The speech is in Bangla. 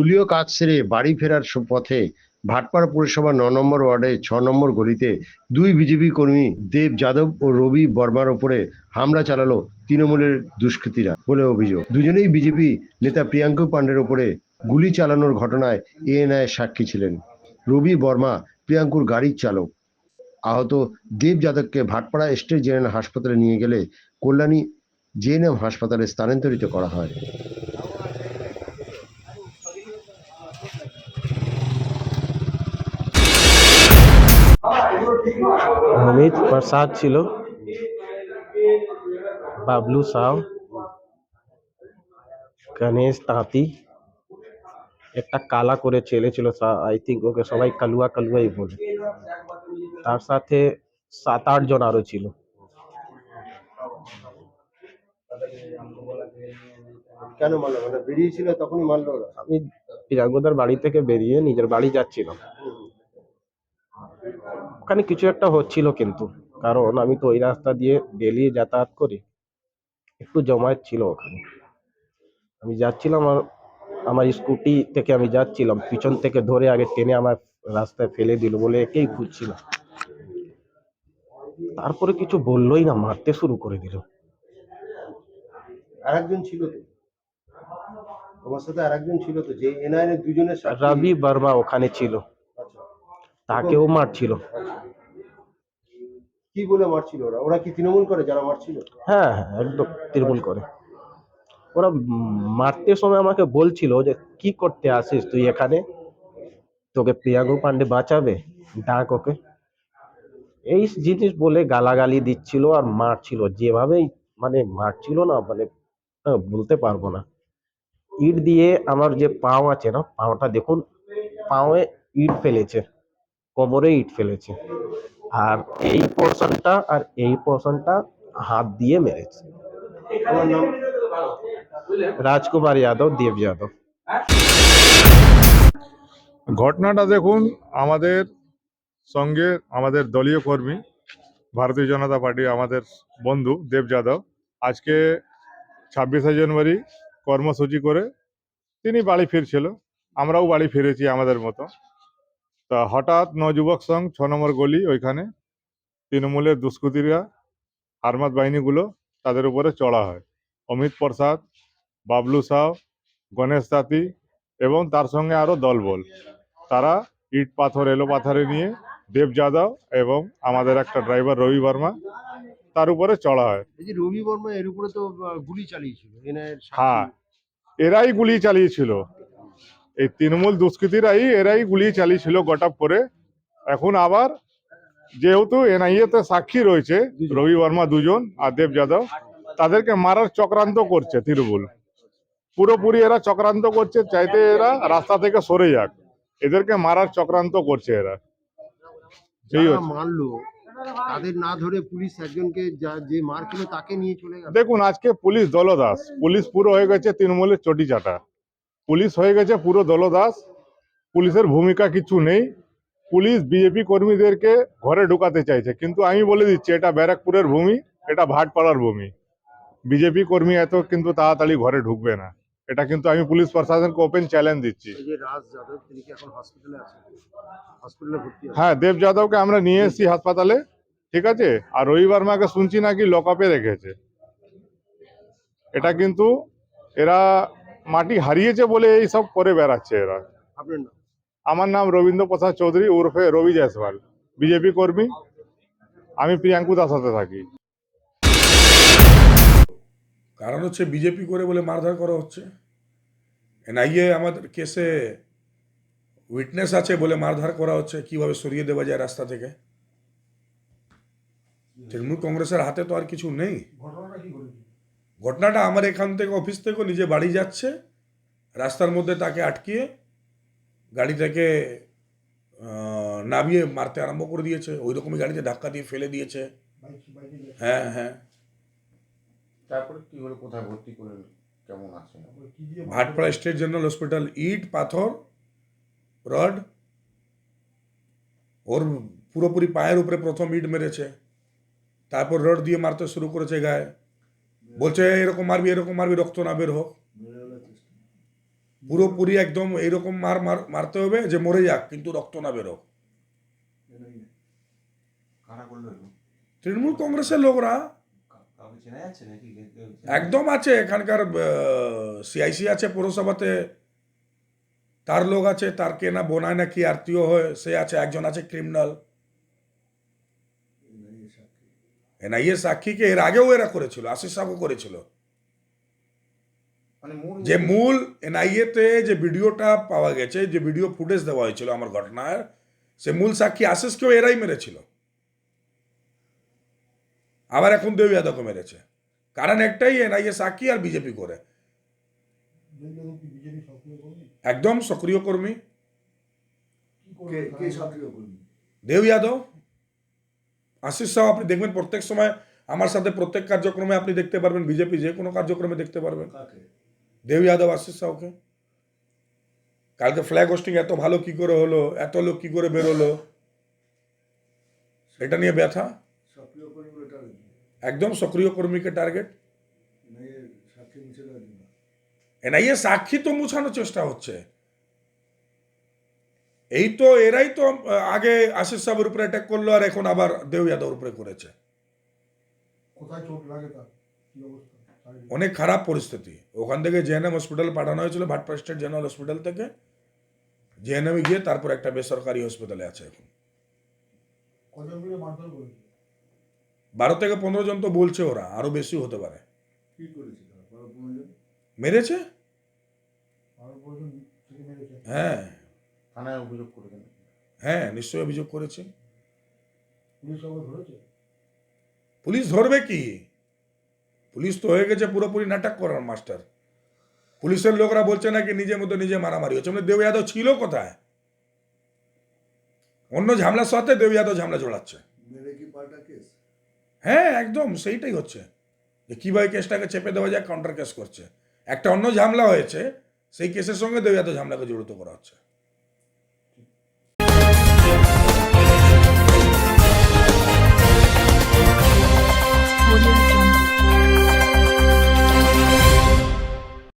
দলীয় কাজ সেরে বাড়ি ফেরার পথে ভাটপাড়া পুরসভা ন নম্বর ওয়ার্ডে ছ নম্বর গলিতে দুই বিজেপি কর্মী দেব যাদব ও রবি বর্মার ওপরে হামলা চালালো তৃণমূলের দুষ্কৃতীরা বলে অভিযোগ। দুজনেই বিজেপি নেতা প্রিয়াঙ্কু পাণ্ডের ওপরে গুলি চালানোর ঘটনায় এএনআই সাক্ষী ছিলেন। রবি বর্মা প্রিয়াঙ্কুর গাড়ির চালক। আহত দেব যাদবকে ভাটপাড়া স্টেট জেনারেল হাসপাতালে নিয়ে গেলে কল্যাণী জেএনএম হাসপাতালে স্থানান্তরিত করা হয়। অমিত প্রসাদ ছিল। বাবলু সাউ গণেশ তাঁতি। একটা কালা করে ছেলে ছিল আই থিঙ্ক ওকে সবাই কালুয়া কালুয়াই বলে। তার সাথে সাত আট জন আরও ছিল। কেন মারলো? মানে বেরিয়েছিল তখনই মারলো আমি বাড়ি থেকে বেরিয়ে নিজের বাড়ি যাচ্ছিলাম। ওখানে কিছু একটা হচ্ছিল কিন্তু। কারণ আমি তো ওই রাস্তা দিয়ে ডেলি যাতায়াত করি একটু জমায়েত ছিল ওখানে। আমি যাচ্ছিলাম আর আমার স্কুটি থেকে আমি যাচ্ছিলাম পিছন থেকে ধরে আগে টেনে আমার রাস্তায় ফেলে দিল বলে একেই খুঁজছিল তারপরে কিছু বললোই না মারতে শুরু করে দিল। আর একজন ছিল তো? তোমার সাথে আর একজন ছিল তো? যে এনআইএ দুজনের রবি বর্মা ওখানে ছিল। তাকেও মারছিল। কি বলে মারছিল ওরা? ওরা কি তৃণমূল করে যারা মারছিল? হ্যাঁ হ্যাঁ একদম তৃণমূল করে। ওরা মারতে সময় আমাকে বলছিল যে কি করতে আসিস তুই এখানে? তোকে প্রিয়াঙ্কু পান্ডে বাঁচাবে ডাক ওকে। এই জিনিস বলে গালাগালি দিচ্ছিল আর মারছিল। যেভাবেই মানে মারছিল না মানে আহ, বলতে পারব না। ইট দিয়ে আমার যে পাও আছে না পাওটা দেখুন পাওয়ে ইট ফেলেছে। কোমরে ইট ফেলেছে। আর এই পোর্শনটা আর এই পোর্শনটা হাত দিয়ে মেরেছে। রাজকুমার যাদব, দেব যাদব। ঘটনাটা দেখুন, আমাদের সঙ্গে আমাদের দলীয় কর্মী, ভারতীয় জনতা পার্টি আমাদের বন্ধু, দেব যাদব। আজকে ছাব্বিশে জানুয়ারি কর্মসূচি করে তিনি বাড়ি ফিরছিল। আমরাও বাড়ি ফিরেছি আমাদের মতো। তা হঠাৎ নযুবক সংঘ ছ নম্বর গলি ওইখানে তৃণমূলের দুষ্কৃতীরা আর্মাদ বাহিনীগুলো তাদের উপরে চড়া হয়। অমিত প্রসাদ বাবলু সাউ গণেশ তাঁতি এবং তার সঙ্গে আরও দলবল। তারা ইট পাথর এলো পাথরে নিয়ে দেব যাদব এবং আমাদের একটা ড্রাইভার রবি বর্মা তার উপরে চড়া হয়। এই যে রবি বর্মা এর উপরে তো গুলি চালিয়েছিল। হ্যাঁ এরাই গুলি চালিয়েছিল। এই তৃণমূল দুষ্কৃতীরাই এরাই গুলি চালিয়েছিল গটাপ করে। এখন আবার যেহেতু এনআইএ তে সাক্ষী রয়েছে রবি বর্মা দুজন আর দেব যাদব তাদেরকে মারার চক্রান্ত করছে তৃণমূল। পুরোপুরি এরা চক্রান্ত করছে চাইতে এরা রাস্তা থেকে সরে যাক। এদেরকে মারার চক্রান্ত করছে এরা। এই যারা হচ্ছে। মারলো তাদের না ধরে পুলিশ একজনকে যে মার খেলো তাকে নিয়ে চলে দেখুন আজকে পুলিশ দলদাস পুলিশ পুরো হয়ে গেছে তৃণমূলের চটি চাটা। পুলিশ হয়ে গেছে পুরো দলদাস। পুলিশের ভূমিকা কিছু নেই। পুলিশ বিজেপি কর্মীদেরকে ঘরে ঢুকাতে চাইছে। কিন্তু আমি বলে দিচ্ছি এটা ব্যারাকপুরের ভূমি এটা ভাটপাড়ার ভূমি। বিজেপি কর্মী এত কিন্তু তাড়াতাড়ি ঘরে ঢুকবে না। এটা কিন্তু আমি পুলিশ প্রশাসনকে ওপেন চ্যালেঞ্জ দিচ্ছি। হ্যাঁ দেব যাদবকে আমরা নিয়ে এসেছি হাসপাতালে ঠিক আছে? আর রবি বর্মাকে শুনছি নাকি লকআপে রেখেছে। এটা কিন্তু এরা মাটি হারিয়েছে বলে এই সব করে বেড়াচ্ছে এরা। আপনার নাম? আমার নাম রবীন্দ্র প্রসাদ চৌধুরী উর্ফে রবি জয়সওয়াল বিজেপি কর্মী। আমি প্রিয়াঙ্কু দাস সাথে থাকি। কারণ হচ্ছে বিজেপি করে বলে মারধর করা হচ্ছে। এনআইএ আমাদের কেসে উইটনেস আছে বলে মারধর করা হচ্ছে কীভাবে সরিয়ে দেওয়া যায় রাস্তা থেকে? তৃণমূল কংগ্রেসের হাতে তো আর কিছু নেই। ঘটনাটা আমার এখান থেকে অফিস থেকে নিজে বাড়ি যাচ্ছে রাস্তার মধ্যে তাকে আটকিয়ে গাড়িটাকে নামিয়ে মারতে আরম্ভ করে দিয়েছে। ওই রকমই গাড়িতে ধাক্কা দিয়ে ফেলে দিয়েছে। হ্যাঁ হ্যাঁ। তারপরে কি হলো? কোথায় ভর্তি করলেন কেমন আছে? ভাটপাড়া স্টেট জেনারেল হসপিটাল ইট পাথর রড ওর পুরোপুরি পায়ের উপরে প্রথম ইট মেরেছে। তারপর রড দিয়ে মারতে শুরু করেছে গায়ে। বলছে এরকম মারবি এরকম মারবি রক্ত না বের হোক পুরোপুরি একদম এইরকম মার মার মারতে হবে যে মরে যাক কিন্তু রক্ত না বেরো এগুলো? তৃণমূল কংগ্রেসের লোকরা। একদম আছে এখানকার সিআইসি আছে পৌরসভাতে। তার লোক আছে তার কে না বোনায় না কি আত্মীয় হয় সে আছে একজন আছে ক্রিমিনাল। এনআইএ সাক্ষীকে এর আগেও এরা করেছিল আশিস সাহু করেছিল। মানে যে মূল এনআইএ তে যে ভিডিওটা পাওয়া গেছে যে ভিডিও ফুটেজ দেওয়া হয়েছিল আমার ঘটনার সে মূল সাক্ষী আশিসকেও এরাই মেরেছিল। আবার এখন দেব যাদবকে মেরেছে। কারণ একটাই এনআইএ সাক্ষী আর বিজেপি করে। একদম সক্রিয় কর্মী? দেব যাদব। আশিস সাহ আপনি দেখবেন প্রত্যেক সময় আমার সাথে প্রত্যেক কার্যক্রমে আপনি দেখতে পারবেন বিজেপি যে কোনো কার্যক্রমে দেখতে পারবেন। দেব যাদব আশিস সাহকে কালকে ফ্ল্যাগ হোস্টিং এত ভালো কি করে হলো এত লোক কি করে বেরোলো? এটা নিয়ে ব্যথা। একদম সক্রিয় কর্মীকে টার্গেট এনআইএ সাক্ষী তো মুছানোর চেষ্টা হচ্ছে। এই তো এরাই তো আগে আশিস সাহেবের উপরে অ্যাটাক করল আর এখন আবার দেব যাদবের উপরে করেছে? অনেক খারাপ পরিস্থিতি। ওখান থেকে জেএনএম হসপিটাল পাঠানো হয়েছিল ভাটপাড়া স্টেট জেনারেল হসপিটাল থেকে। জেএনএম গিয়ে তারপর একটা বেসরকারি হসপিটালে আছে এখন। বারো থেকে পনেরো জন তো বলছে ওরা আরও বেশি হতে পারে। মেরেছে? হ্যাঁ। থানায় অভিযোগ করেছেন? হ্যাঁ নিশ্চয়ই অভিযোগ করেছি। পুলিশ ধরেছে? পুলিশ ধরবে কি? পুলিশ তো হয়ে গেছে পুরোপুরি নাটক করার মাস্টার। পুলিশের লোকরা বলছে নাকি নিজের মতো নিজে মারামারি হচ্ছে। মানে দেব যাদব ছিল কোথায়? অন্য ঝামেলার সাথে দেব যাদব ঝামেলা জড়াচ্ছে। হ্যাঁ একদম সেইটাই হচ্ছে। যে কীভাবে কেসটাকে চেপে দেওয়া যায় কাউন্টার কেস করছে। একটা অন্য ঝামেলা হয়েছে সেই কেসের সঙ্গে দেব যাদব ঝামেলাকে জড়িত করা হচ্ছে। when you